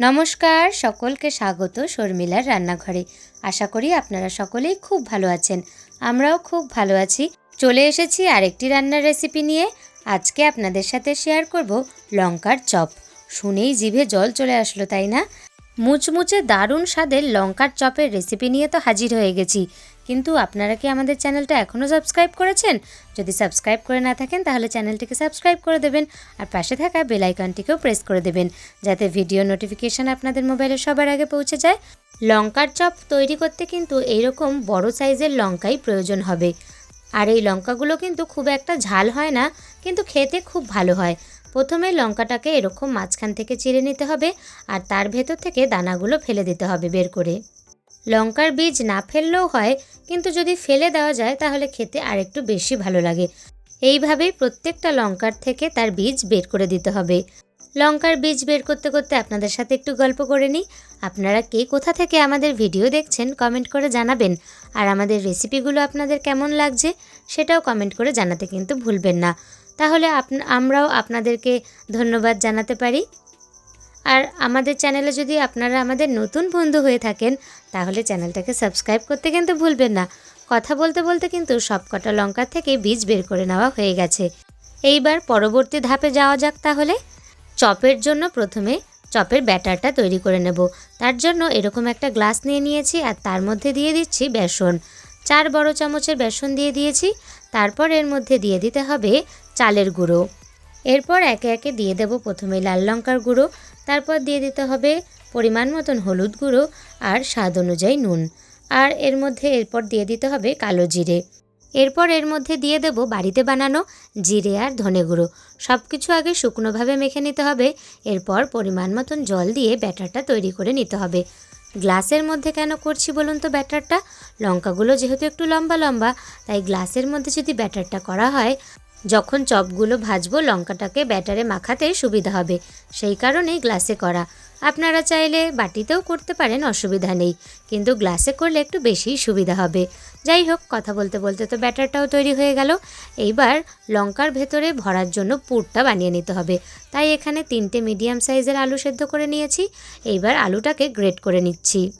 নমস্কার, সকলকে স্বাগত শর্মিলার রান্নাঘরে। আশা করি আপনারা সকলেই খুব ভালো আছেন। আমরাও খুব ভালো আছি। চলে এসেছি আরেকটি রান্নার রেসিপি নিয়ে। আজকে আপনাদের সাথে শেয়ার করব লঙ্কার চপ। শুনেই জিভে জল চলে আসলো, তাই না? মুচমুচে দারুণ স্বাদের লঙ্কার চপের রেসিপি নিয়ে তো হাজির হয়ে গেছি। কিন্তু আপনারা কি আমাদের চ্যানেলটা এখনও সাবস্ক্রাইব করেছেন? যদি সাবস্ক্রাইব করে না থাকেন, তাহলে চ্যানেলটিকে সাবস্ক্রাইব করে দেবেন আর পাশে থাকা বেল আইকনটিকেও প্রেস করে দেবেন যাতে ভিডিও নোটিফিকেশান আপনাদের মোবাইলে সবার আগে পৌঁছে যায়। লঙ্কার চপ তৈরি করতে কিন্তু এইরকম বড় সাইজের লঙ্কাই প্রয়োজন হবে। আর এই লঙ্কাগুলো কিন্তু খুব একটা ঝাল হয় না, কিন্তু খেতে খুব ভালো হয়। প্রথমে লঙ্কাটাকে এরকম মাঝখান থেকে চিড়ে নিতে হবে আর তার ভেতর থেকে দানাগুলো ফেলে দিতে হবে বের করে। লঙ্কার বীজ না ফেললেও হয়, কিন্তু যদি ফেলে দেওয়া যায় তাহলে খেতে আরেকটু বেশি ভালো লাগে। এইভাবেই প্রত্যেকটা লঙ্কার থেকে তার বীজ বের করে দিতে হবে। লঙ্কার বীজ বের করতে করতে আপনাদের সাথে একটু গল্প করে নিই। আপনারা কে কোথা থেকে আমাদের ভিডিও দেখছেন কমেন্ট করে জানাবেন। আর আমাদের রেসিপিগুলো আপনাদের কেমন লাগছে সেটাও কমেন্ট করে জানাতে কিন্তু ভুলবেন না। তাহলে আমরাও আপনাদেরকে ধন্যবাদ জানাতে পারি। আর আমাদের চ্যানেলে যদি আপনারা আমাদের নতুন বন্ধু হয়ে থাকেন, তাহলে চ্যানেলটাকে সাবস্ক্রাইব করতে কিন্তু ভুলবেন না। কথা বলতে বলতে কিন্তু সব কটা লঙ্কা থেকে বীজ বের করে নেওয়া হয়ে গেছে। এইবার পরবর্তী ধাপে যাওয়া যাক তাহলে। চপের জন্য প্রথমে চপের ব্যাটারটা তৈরি করে নেব। তার জন্য এরকম একটা গ্লাস নিয়ে নিয়েছি আর তার মধ্যে দিয়ে দিচ্ছি বেসন। চার বড় চামচের বেসন দিয়ে দিয়েছি। তারপর এর মধ্যে দিয়ে দিতে হবে চালের গুঁড়ো। এরপর একে একে দিয়ে দেব প্রথমে লাল লঙ্কার গুঁড়ো, তারপর দিয়ে দিতে হবে পরিমাণ মতন হলুদ গুঁড়ো আর স্বাদ অনুযায়ী নুন। আর এর মধ্যে এরপর দিয়ে দিতে হবে কালো জিরে। এরপর এর মধ্যে দিয়ে দেব বাড়িতে বানানো জিরে আর ধনে গুঁড়ো। সব কিছু আগে শুকনোভাবে মেখে নিতে হবে। এরপর পরিমাণ মতন জল দিয়ে ব্যাটারটা তৈরি করে নিতে হবে। গ্লাসের মধ্যে কেন করছি বলুন তো ব্যাটারটা? লঙ্কাগুলো যেহেতু একটু লম্বা লম্বা, তাই গ্লাসের মধ্যে যদি ব্যাটারটা করা হয় যখন চপগুলো ভাজবো, লঙ্কাটাকে ব্যাটারে মাখাতে সুবিধা হবে। সেই কারণেই গ্লাসে করা। আপনারা চাইলে বাটিতেও করতে পারেন, অসুবিধা নেই। কিন্তু গ্লাসে করলে একটু বেশিই সুবিধা হবে। যাই হোক, কথা বলতে বলতে তো ব্যাটারটাও তৈরি হয়ে গেল। এইবার লঙ্কার ভেতরে ভরার জন্য পুরটা বানিয়ে নিতে হবে। তাই এখানে তিনটে মিডিয়াম সাইজের আলু সেদ্ধ করে নিয়েছি। এইবার আলুটাকে গ্রেট করে নিচ্ছি।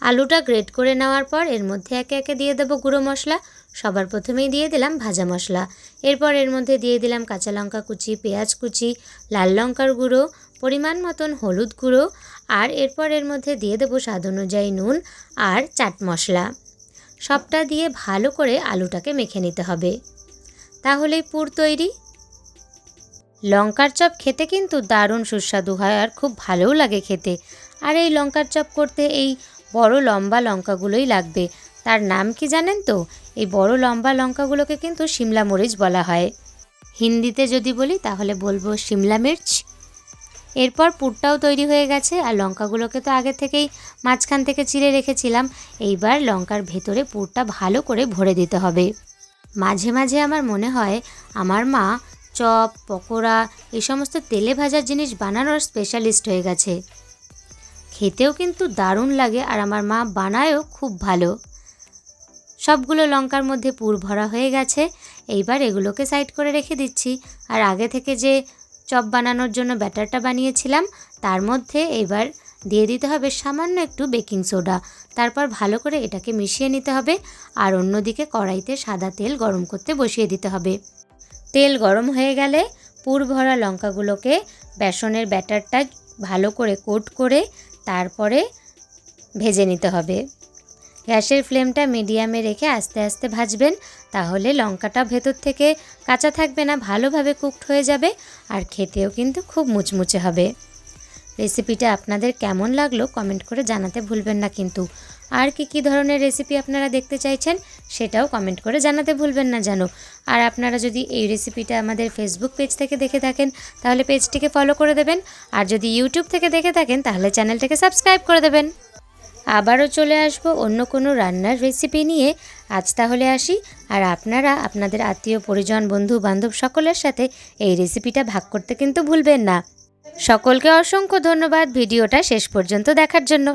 আলুটা গ্রেট করে নেওয়ার পর এর মধ্যে একে একে দিয়ে দেবো গুঁড়ো মশলা। সবার প্রথমেই দিয়ে দিলাম ভাজা মশলা। এরপর এর মধ্যে দিয়ে দিলাম কাঁচা লঙ্কা কুচি, পেঁয়াজ কুচি, লাল লঙ্কার গুঁড়ো, পরিমাণ মতন হলুদ গুঁড়ো আর এরপর এর মধ্যে দিয়ে দেবো স্বাদ অনুযায়ী নুন আর চাট মশলা। সবটা দিয়ে ভালো করে আলুটাকে মেখে নিতে হবে। তাহলেই পুর তৈরি। লঙ্কার চপ খেতে কিন্তু দারুণ সুস্বাদু হয় আর খুব ভালোও লাগে খেতে। আর এই লঙ্কার চপ করতে এই বড় লম্বা লঙ্কাগুলোই লাগবে। তার নাম কি জানেন তো? এই বড় লম্বা লঙ্কাগুলোকে কিন্তু শিমলা মরিচ বলা হয়। হিন্দিতে যদি বলি তাহলে বলব শিমলা মির্চ। এরপর পুরটাও তৈরি হয়ে গেছে আর লঙ্কাগুলোকে তো আগে থেকেই মাঝখান থেকে চিড়ে রেখেছিলাম। এইবার লঙ্কার ভেতরে পুরটা ভালো করে ভরে দিতে হবে। মাঝে মাঝে আমার মনে হয় আমার মা চপ, পকোড়া এই সমস্ত তেলে ভাজার জিনিস বানানোর স্পেশালিস্ট হয়ে গেছে। খেতেও কিন্তু দারুণ লাগে আর আমার মা বানায়ও খুব ভালো। সবগুলো লঙ্কার মধ্যে পুর ভরা হয়ে গেছে। এইবার এগুলোকে সাইড করে রেখে দিচ্ছি। আর আগে থেকে যে চপ বানানোর জন্য ব্যাটারটা বানিয়েছিলাম, তার মধ্যে এবার দিয়ে দিতে হবে সামান্য একটু বেকিং সোডা। তারপর ভালো করে এটাকে মিশিয়ে নিতে হবে। আর অন্যদিকে কড়াইতে সাদা তেল গরম করতে বসিয়ে দিতে হবে। তেল গরম হয়ে গেলে পুর ভরা লঙ্কাগুলোকে বেসনের ব্যাটারটা ভালো করে কোট করে তারপরে ভেজে নিতে হবে। গ্যাসের ফ্লেমটা মিডিয়ামে রেখে আস্তে আস্তে ভাজবেন, তাহলে লঙ্কাটা ভেতর থেকে কাঁচা থাকবে না, ভালোভাবে কুকড হয়ে যাবে আর খেতেও কিন্তু খুব মুচমুচে হবে। রেসিপিটা আপনাদের কেমন লাগল কমেন্ট করে জানাতে ভুলবেন না কিন্তু। আর কি কি ধরনের রেসিপি আপনারা দেখতে চাইছেন সেটাও কমেন্ট করে জানাতে ভুলবেন না জানো। আর আপনারা যদি এই রেসিপিটা আমাদের ফেসবুক পেজ থেকে দেখে থাকেন, তাহলে পেজটিকে ফলো করে দেবেন। আর যদি ইউটিউব থেকে দেখে থাকেন, তাহলে চ্যানেলটাকে সাবস্ক্রাইব করে দেবেন। আবারও চলে আসব অন্য কোনো রান্নার রেসিপি নিয়ে। আজ তাহলে আসি। আর আপনারা, আপনাদের আত্মীয়, পরিজন, বন্ধু, বান্ধব সকলের সাথে এই রেসিপিটা ভাগ করতে কিন্তু ভুলবেন না। সকলকে অসংখ্য ধন্যবাদ ভিডিওটা শেষ পর্যন্ত দেখার জন্য।